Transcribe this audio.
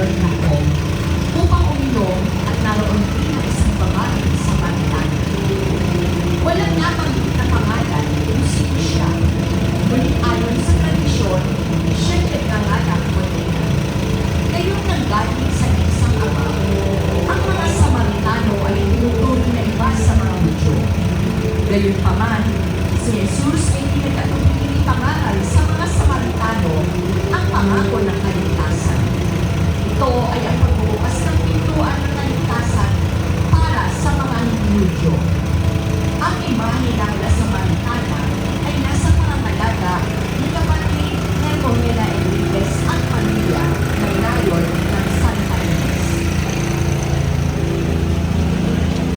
ng governor.com upang uminom at naroon din ang isang babae sa pangitan. Walang nabanggit na pangalan kung sino siya. Ngunit ayon sa tradisyon, siya'y nagkanganak mo din. Kayong nanggaling sa isang ama, ang mga Samaritano ay tinuturo na iba sa mga Hudyo. Gayunpaman, si Jesus ay